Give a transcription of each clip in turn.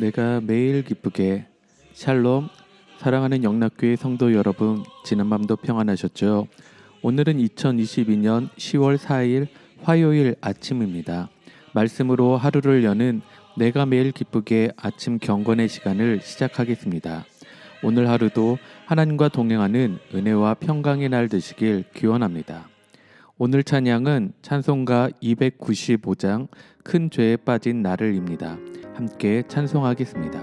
내가 매일 기쁘게 샬롬 사랑하는 영락교회 성도 여러분 지난 밤도 평안하셨죠? 오늘은 2022년 10월 4일 화요일 아침입니다. 말씀으로 하루를 여는 내가 매일 기쁘게 아침 경건의 시간을 시작하겠습니다. 오늘 하루도 하나님과 동행하는 은혜와 평강의 날 되시길 기원합니다. 오늘 찬양은 찬송가 295장 큰 죄에 빠진 나를입니다. 함께 찬송하겠습니다.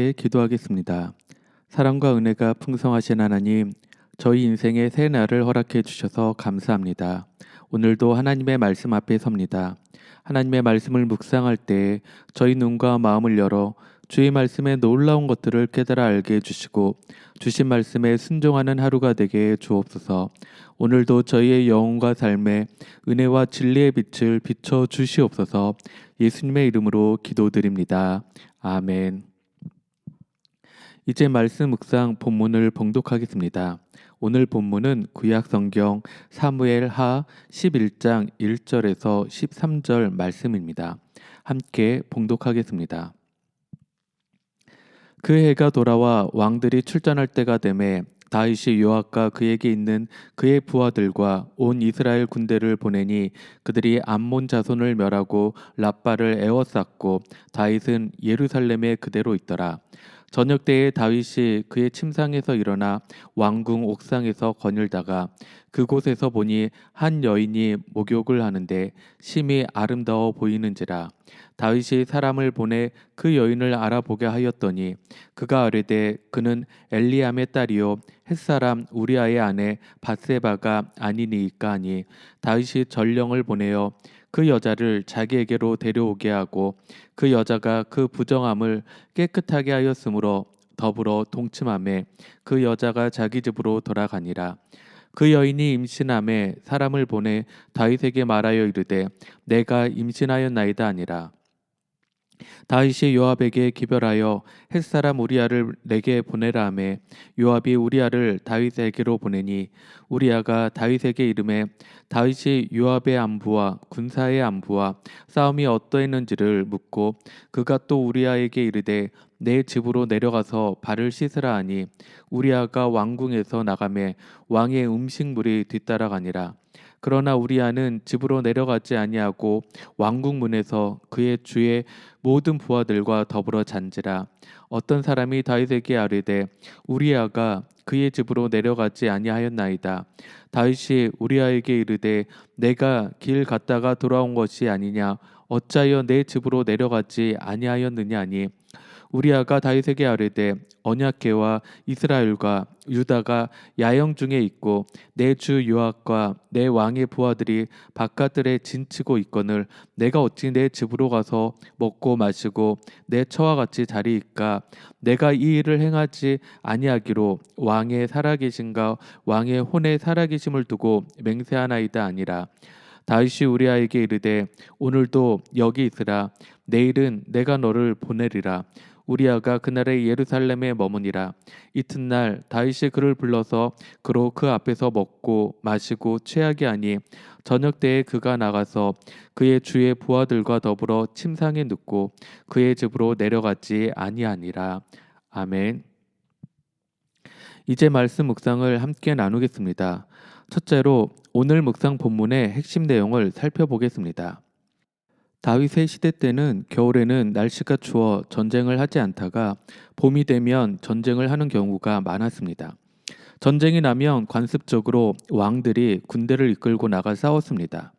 함께 기도하겠습니다. 사랑과 은혜가 풍성하신 하나님, 저희 인생의 새 날을 허락해 주셔서 감사합니다. 오늘도 하나님의 말씀 앞에 섭니다. 하나님의 말씀을 묵상할 때 저희 눈과 마음을 열어 주의 말씀의 놀라운 것들을 깨달아 알게 해주시고 주신 말씀에 순종하는 하루가 되게 해 주옵소서. 오늘도 저희의 영혼과 삶에 은혜와 진리의 빛을 비춰 주시옵소서. 예수님의 이름으로 기도드립니다. 아멘. 이제 말씀 묵상 본문을 봉독하겠습니다. 오늘 본문은 구약 성경 사무엘 하 11장 1절에서 13절 말씀입니다. 함께 봉독하겠습니다. 그 해가 돌아와 왕들이 출전할 때가 되매 다윗이 요압과 그에게 있는 그의 부하들과 온 이스라엘 군대를 보내니 그들이 암몬 자손을 멸하고 라빠를 에워쌌고 다윗은 예루살렘에 그대로 있더라. 저녁 때에 다윗이 그의 침상에서 일어나 왕궁 옥상에서 거닐다가 그곳에서 보니 한 여인이 목욕을 하는데 심히 아름다워 보이는지라 다윗이 사람을 보내 그 여인을 알아보게 하였더니 그가 아뢰되 그는 엘리암의 딸이요 햇사람 우리아의 아내 바세바가 아니니이까 하니 다윗이 전령을 보내어 그 여자를 자기에게로 데려오게 하고 그 여자가 그 부정함을 깨끗하게 하였으므로 더불어 동침함에 그 여자가 자기 집으로 돌아가니라. 그 여인이 임신함에 사람을 보내 다윗에게 말하여 이르되 내가 임신하였나이다 아니라 다윗이 요압에게 기별하여 햇사람 우리아를 내게 보내라 하매 요압이 우리아를 다윗에게로 보내니 우리아가 다윗에게 이름해 다윗이 요압의 안부와 군사의 안부와 싸움이 어떠했는지를 묻고 그가 또 우리아에게 이르되 내 집으로 내려가서 발을 씻으라 하니 우리아가 왕궁에서 나가매 왕의 음식물이 뒤따라가니라 그러나 우리아는 집으로 내려가지 아니하고 왕궁 문에서 그의 주의 모든 부하들과 더불어 잔지라. 어떤 사람이 다윗에게 아뢰되 우리아가 그의 집으로 내려가지 아니하였나이다. 다윗이 우리아에게 이르되 내가 길 갔다가 돌아온 것이 아니냐? 어찌하여 내 집으로 내려가지 아니하였느냐 하니? 우리아가 다윗에게 아뢰되 언약궤와 이스라엘과 유다가 야영 중에 있고 내 주 요압과 내 왕의 부하들이 바깥들에 진치고 있거늘 내가 어찌 내 집으로 가서 먹고 마시고 내 처와 같이 자리이까? 내가 이 일을 행하지 아니하기로 왕의 살아계신가? 왕의 혼의 살아계심을 두고 맹세하나이다 아니라. 다윗이 우리아에게 이르되 오늘도 여기 있으라. 내일은 내가 너를 보내리라 우리아가 그날에 예루살렘에 머무니라 이튿날 다윗이 그를 불러서 그로 그 앞에서 먹고 마시고 취하게 하니 저녁 때에 그가 나가서 그의 주의 부하들과 더불어 침상에 눕고 그의 집으로 내려가지 아니하니라 아멘. 이제 말씀 묵상을 함께 나누겠습니다. 첫째로 오늘 묵상 본문의 핵심 내용을 살펴보겠습니다. 다윗의 시대 때는 겨울에는 날씨가 추워 전쟁을 하지 않다가 봄이 되면 전쟁을 하는 경우가 많았습니다. 전쟁이 나면 관습적으로 왕들이 군대를 이끌고 나가 싸웠습니다.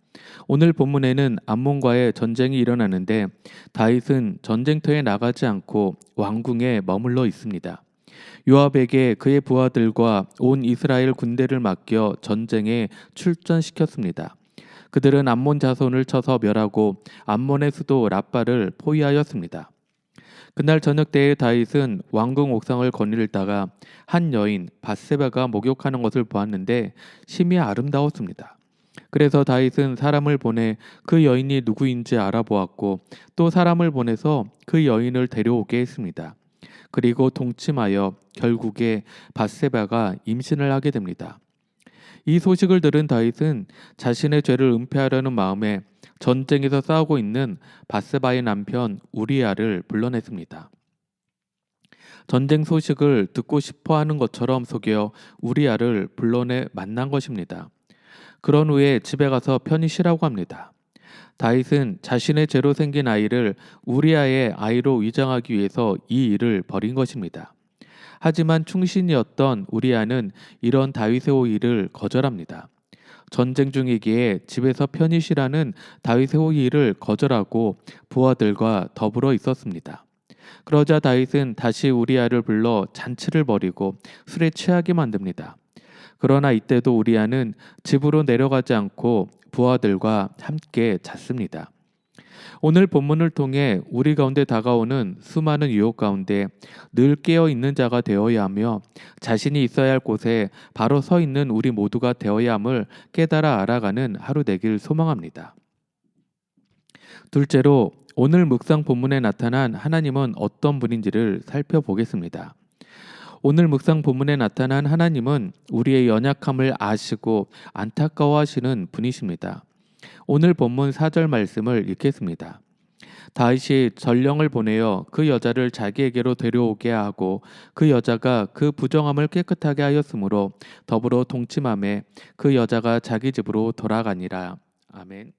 오늘 본문에는 암몬과의 전쟁이 일어나는데 다윗은 전쟁터에 나가지 않고 왕궁에 머물러 있습니다. 요압에게 그의 부하들과 온 이스라엘 군대를 맡겨 전쟁에 출전시켰습니다. 그들은 암몬 자손을 쳐서 멸하고 암몬의 수도 라빠를 포위하였습니다. 그날 저녁 때에 다윗은 왕궁 옥상을 거닐다가 한 여인 바세바가 목욕하는 것을 보았는데 심히 아름다웠습니다. 그래서 다윗은 사람을 보내 그 여인이 누구인지 알아보았고 또 사람을 보내서 그 여인을 데려오게 했습니다. 그리고 동침하여 결국에 바세바가 임신을 하게 됩니다. 이 소식을 들은 다윗은 자신의 죄를 은폐하려는 마음에 전쟁에서 싸우고 있는 바세바의 남편 우리아를 불러냈습니다. 전쟁 소식을 듣고 싶어 하는 것처럼 속여 우리아를 불러내 만난 것입니다. 그런 후에 집에 가서 편히 쉬라고 합니다. 다윗은 자신의 죄로 생긴 아이를 우리아의 아이로 위장하기 위해서 이 일을 벌인 것입니다. 하지만 충신이었던 우리아는 이런 다윗의 호의를 거절합니다. 전쟁 중이기에 집에서 편히 쉬라는 다윗의 호의를 거절하고 부하들과 더불어 있었습니다. 그러자 다윗은 다시 우리아를 불러 잔치를 벌이고 술에 취하게 만듭니다. 그러나 이때도 우리아는 집으로 내려가지 않고 부하들과 함께 잤습니다. 오늘 본문을 통해 우리 가운데 다가오는 수많은 유혹 가운데 늘 깨어 있는 자가 되어야 하며 자신이 있어야 할 곳에 바로 서 있는 우리 모두가 되어야 함을 깨달아 알아가는 하루 되길 소망합니다. 둘째로 오늘 묵상 본문에 나타난 하나님은 어떤 분인지를 살펴보겠습니다. 오늘 묵상 본문에 나타난 하나님은 우리의 연약함을 아시고 안타까워하시는 분이십니다. 오늘 본문 4절 말씀을 읽겠습니다. 다윗이 전령을 보내어 그 여자를 자기에게로 데려오게 하고 그 여자가 그 부정함을 깨끗하게 하였으므로 더불어 동침함에 그 여자가 자기 집으로 돌아가니라. 아멘.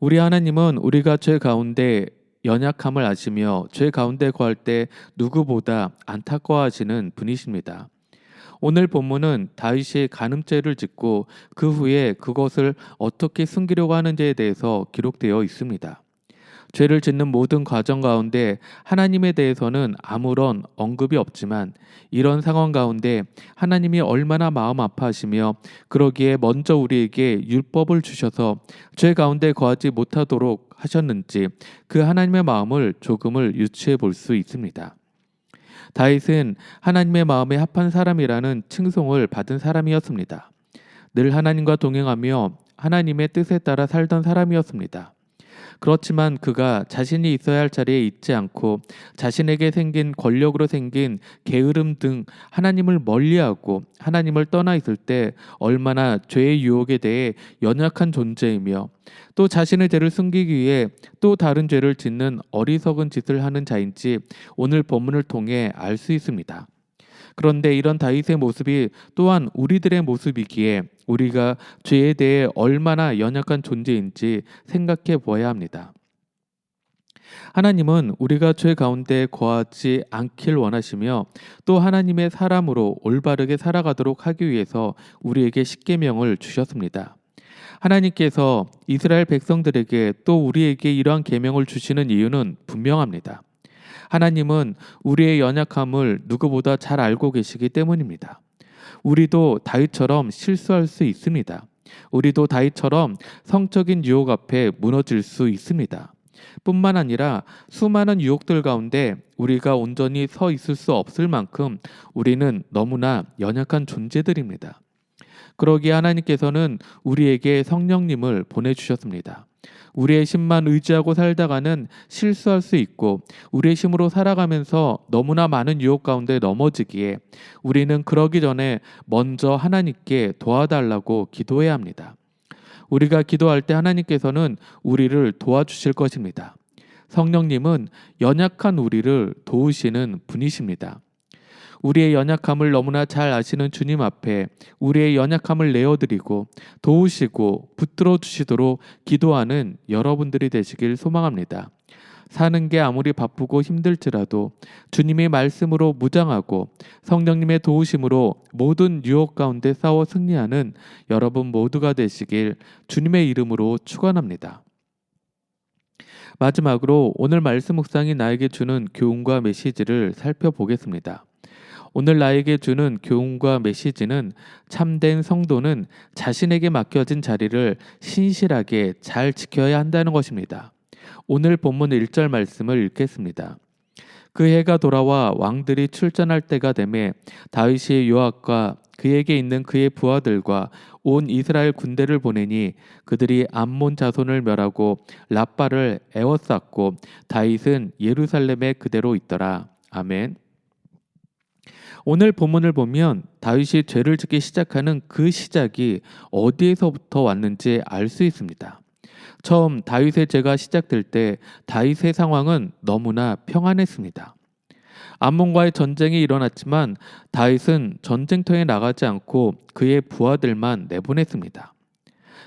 우리 하나님은 우리가 죄 가운데 연약함을 아시며 죄 가운데 거할 때 누구보다 안타까워하시는 분이십니다. 오늘 본문은 다윗이 간음죄를 짓고 그 후에 그것을 어떻게 숨기려고 하는지에 대해서 기록되어 있습니다. 죄를 짓는 모든 과정 가운데 하나님에 대해서는 아무런 언급이 없지만 이런 상황 가운데 하나님이 얼마나 마음 아파하시며 그러기에 먼저 우리에게 율법을 주셔서 죄 가운데 거하지 못하도록 하셨는지 그 하나님의 마음을 조금을 유추해 볼 수 있습니다. 다윗은 하나님의 마음에 합한 사람이라는 칭송을 받은 사람이었습니다. 늘 하나님과 동행하며 하나님의 뜻에 따라 살던 사람이었습니다. 그렇지만 그가 자신이 있어야 할 자리에 있지 않고 자신에게 생긴 권력으로 생긴 게으름 등 하나님을 멀리하고 하나님을 떠나 있을 때 얼마나 죄의 유혹에 대해 연약한 존재이며 또 자신의 죄를 숨기기 위해 또 다른 죄를 짓는 어리석은 짓을 하는 자인지 오늘 본문을 통해 알 수 있습니다. 그런데 이런 다윗의 모습이 또한 우리들의 모습이기에 우리가 죄에 대해 얼마나 연약한 존재인지 생각해 보아야 합니다. 하나님은 우리가 죄 가운데 거하지 않길 원하시며 또 하나님의 사람으로 올바르게 살아가도록 하기 위해서 우리에게 십계명을 주셨습니다. 하나님께서 이스라엘 백성들에게 또 우리에게 이러한 계명을 주시는 이유는 분명합니다. 하나님은 우리의 연약함을 누구보다 잘 알고 계시기 때문입니다. 우리도 다윗처럼 실수할 수 있습니다. 우리도 다윗처럼 성적인 유혹 앞에 무너질 수 있습니다. 뿐만 아니라 수많은 유혹들 가운데 우리가 온전히 서 있을 수 없을 만큼 우리는 너무나 연약한 존재들입니다. 그러기에 하나님께서는 우리에게 성령님을 보내주셨습니다. 우리의 힘만 의지하고 살다가는 실수할 수 있고 우리의 힘으로 살아가면서 너무나 많은 유혹 가운데 넘어지기에 우리는 그러기 전에 먼저 하나님께 도와달라고 기도해야 합니다. 우리가 기도할 때 하나님께서는 우리를 도와주실 것입니다. 성령님은 연약한 우리를 도우시는 분이십니다. 우리의 연약함을 너무나 잘 아시는 주님 앞에 우리의 연약함을 내어드리고 도우시고 붙들어 주시도록 기도하는 여러분들이 되시길 소망합니다. 사는 게 아무리 바쁘고 힘들지라도 주님의 말씀으로 무장하고 성령님의 도우심으로 모든 유혹 가운데 싸워 승리하는 여러분 모두가 되시길 주님의 이름으로 축원합니다. 마지막으로 오늘 말씀 묵상이 나에게 주는 교훈과 메시지를 살펴보겠습니다. 오늘 나에게 주는 교훈과 메시지는 참된 성도는 자신에게 맡겨진 자리를 신실하게 잘 지켜야 한다는 것입니다. 오늘 본문 1절 말씀을 읽겠습니다. 그 해가 돌아와 왕들이 출전할 때가 되매 다윗이 요압과 그에게 있는 그의 부하들과 온 이스라엘 군대를 보내니 그들이 암몬 자손을 멸하고 라빠를 에워쌌고 다윗은 예루살렘에 그대로 있더라. 아멘. 오늘 본문을 보면 다윗이 죄를 짓기 시작하는 그 시작이 어디에서부터 왔는지 알 수 있습니다. 처음 다윗의 죄가 시작될 때 다윗의 상황은 너무나 평안했습니다. 암몬과의 전쟁이 일어났지만 다윗은 전쟁터에 나가지 않고 그의 부하들만 내보냈습니다.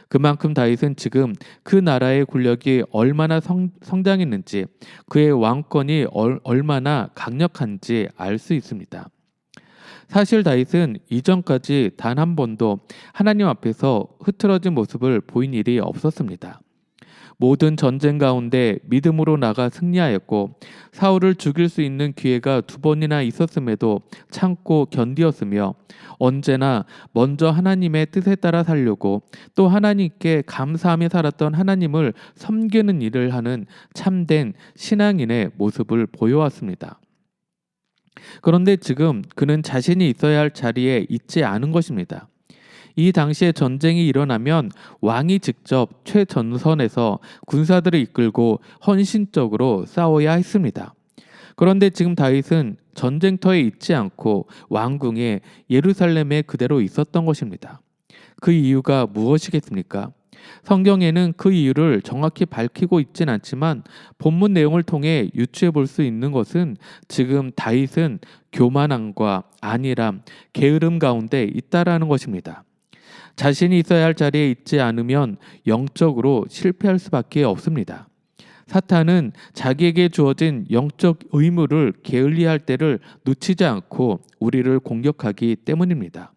그만큼 다윗은 지금 그 나라의 군력이 얼마나 성, 성장했는지 그의 왕권이 얼, 얼마나 강력한지 알 수 있습니다. 사실 다윗은 이전까지 단 한 번도 하나님 앞에서 흐트러진 모습을 보인 일이 없었습니다. 모든 전쟁 가운데 믿음으로 나가 승리하였고 사울을 죽일 수 있는 기회가 두 번이나 있었음에도 참고 견디었으며 언제나 먼저 하나님의 뜻에 따라 살려고 또 하나님께 감사하며 살았던 하나님을 섬기는 일을 하는 참된 신앙인의 모습을 보여왔습니다. 그런데 지금 그는 자신이 있어야 할 자리에 있지 않은 것입니다. 이 당시에 전쟁이 일어나면 왕이 직접 최전선에서 군사들을 이끌고 헌신적으로 싸워야 했습니다. 그런데 지금 다윗은 전쟁터에 있지 않고 왕궁에 예루살렘에 그대로 있었던 것입니다. 그 이유가 무엇이겠습니까? 성경에는 그 이유를 정확히 밝히고 있진 않지만 본문 내용을 통해 유추해 볼 수 있는 것은 지금 다윗은 교만함과 안일함, 게으름 가운데 있다라는 것입니다. 자신이 있어야 할 자리에 있지 않으면 영적으로 실패할 수밖에 없습니다. 사탄은 자기에게 주어진 영적 의무를 게을리할 때를 놓치지 않고 우리를 공격하기 때문입니다.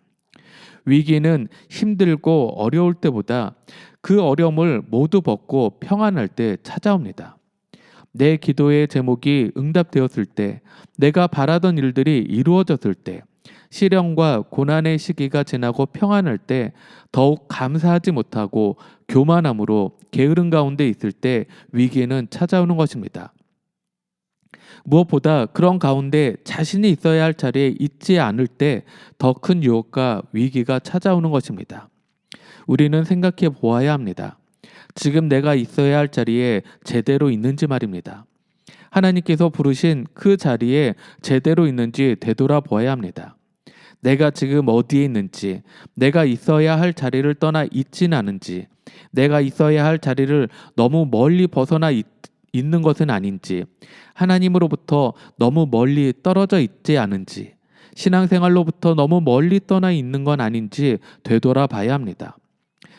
위기는 힘들고 어려울 때보다 그 어려움을 모두 벗고 평안할 때 찾아옵니다. 내 기도의 제목이 응답되었을 때, 내가 바라던 일들이 이루어졌을 때, 시련과 고난의 시기가 지나고 평안할 때 더욱 감사하지 못하고 교만함으로 게으름 가운데 있을 때 위기는 찾아오는 것입니다. 무엇보다 그런 가운데 자신이 있어야 할 자리에 있지 않을 때 더 큰 유혹과 위기가 찾아오는 것입니다. 우리는 생각해 보아야 합니다. 지금 내가 있어야 할 자리에 제대로 있는지 말입니다. 하나님께서 부르신 그 자리에 제대로 있는지 되돌아보아야 합니다. 내가 지금 어디에 있는지, 내가 있어야 할 자리를 떠나 있진 않은지, 내가 있어야 할 자리를 너무 멀리 벗어나 있, 있는 것은 아닌지, 하나님으로부터 너무 멀리 떨어져 있지 않은지, 신앙생활로부터 너무 멀리 떠나 있는 건 아닌지 되돌아봐야 합니다.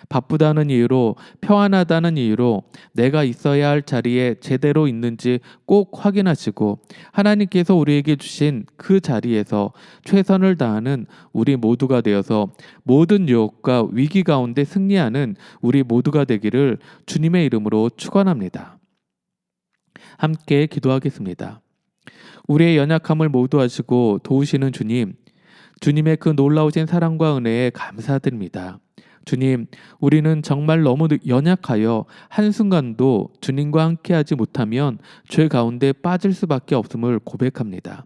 바쁘다는 이유로 평안하다는 이유로 내가 있어야 할 자리에 제대로 있는지 꼭 확인하시고 하나님께서 우리에게 주신 그 자리에서 최선을 다하는 우리 모두가 되어서 모든 유혹과 위기 가운데 승리하는 우리 모두가 되기를 주님의 이름으로 축원합니다. 함께 기도하겠습니다. 우리의 연약함을 모두 하시고 도우시는 주님, 주님의 그 놀라우신 사랑과 은혜에 감사드립니다. 주님, 우리는 정말 너무 연약하여 한순간도 주님과 함께하지 못하면 죄 가운데 빠질 수밖에 없음을 고백합니다.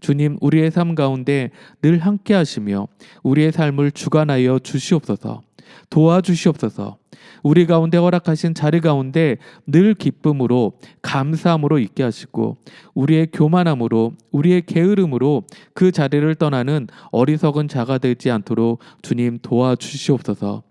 주님, 우리의 삶 가운데 늘 함께하시며 우리의 삶을 주관하여 주시옵소서. 도와주시옵소서. 우리 가운데 허락하신 자리 가운데 늘 기쁨으로 감사함으로 있게 하시고 우리의 교만함으로 우리의 게으름으로 그 자리를 떠나는 어리석은 자가 되지 않도록 주님 도와주시옵소서.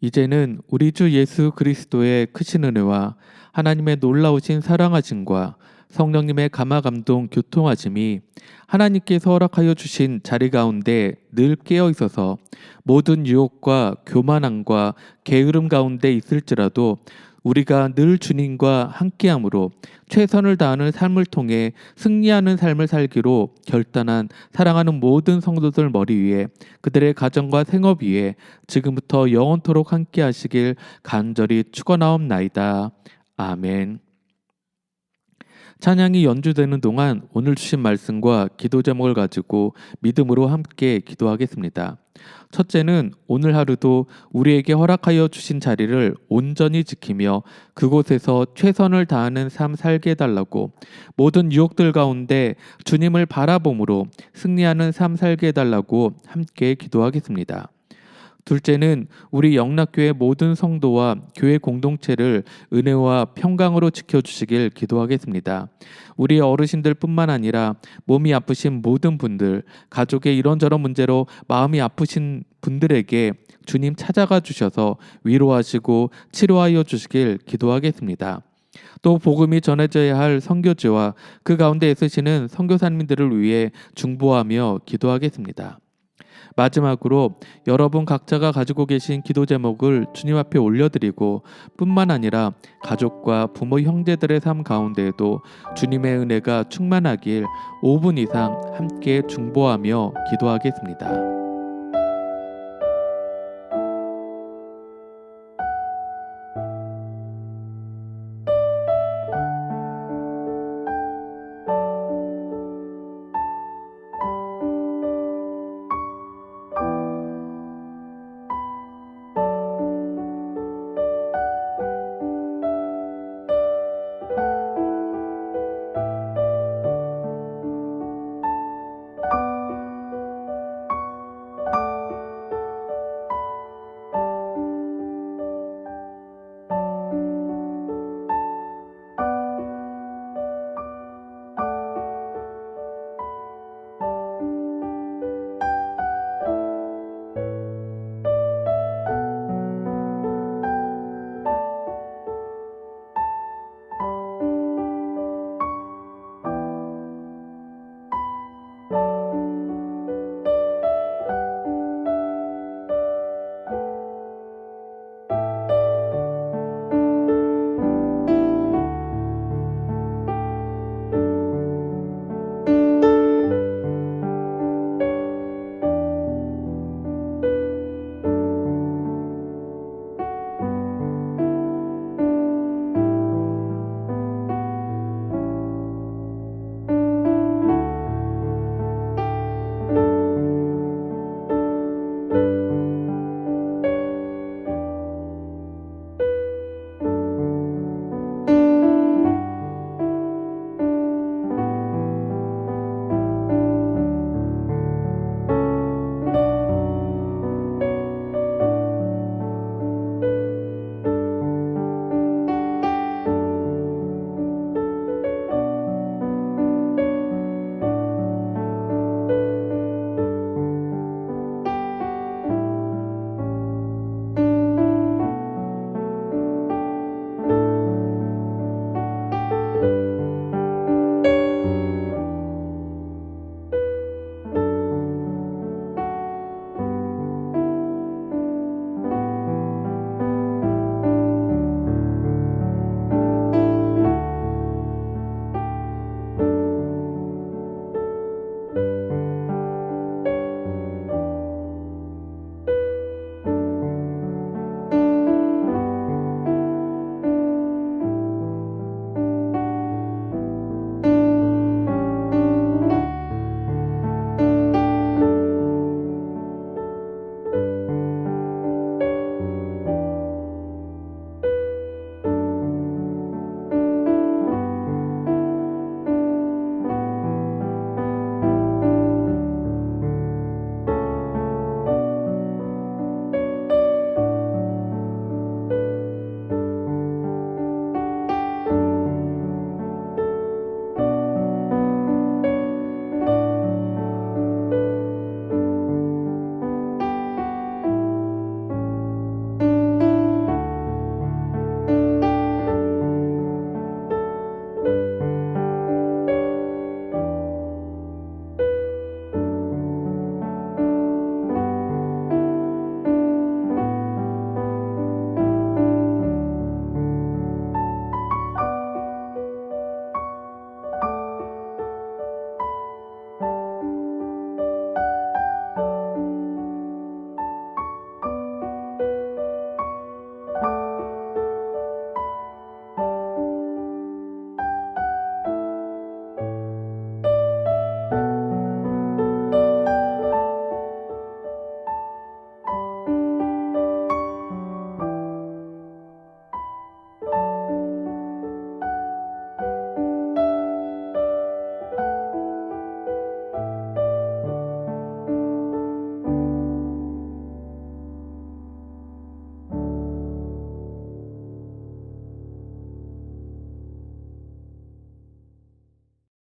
이제는 우리 주 예수 그리스도의 크신 은혜와 하나님의 놀라우신 사랑하심과 성령님의 감화 감동 교통하심이 하나님께서 허락하여 주신 자리 가운데 늘 깨어 있어서 모든 유혹과 교만함과 게으름 가운데 있을지라도 우리가 늘 주님과 함께함으로 최선을 다하는 삶을 통해 승리하는 삶을 살기로 결단한 사랑하는 모든 성도들 머리 위에 그들의 가정과 생업 위에 지금부터 영원토록 함께하시길 간절히 축원하옵나이다. 아멘. 찬양이 연주되는 동안 오늘 주신 말씀과 기도 제목을 가지고 믿음으로 함께 기도하겠습니다. 첫째는 오늘 하루도 우리에게 허락하여 주신 자리를 온전히 지키며 그곳에서 최선을 다하는 삶 살게 해달라고 모든 유혹들 가운데 주님을 바라봄으로 승리하는 삶 살게 해달라고 함께 기도하겠습니다. 둘째는 우리 영락교회 모든 성도와 교회 공동체를 은혜와 평강으로 지켜주시길 기도하겠습니다. 우리 어르신들뿐만 아니라 몸이 아프신 모든 분들, 가족의 이런저런 문제로 마음이 아프신 분들에게 주님 찾아가 주셔서 위로하시고 치료하여 주시길 기도하겠습니다. 또 복음이 전해져야 할 선교지와 그 가운데 있으시는 선교사님들을 위해 중보하며 기도하겠습니다. 마지막으로 여러분 각자가 가지고 계신 기도 제목을 주님 앞에 올려드리고 뿐만 아니라 가족과 부모 형제들의 삶 가운데에도 주님의 은혜가 충만하길 5분 이상 함께 중보하며 기도하겠습니다.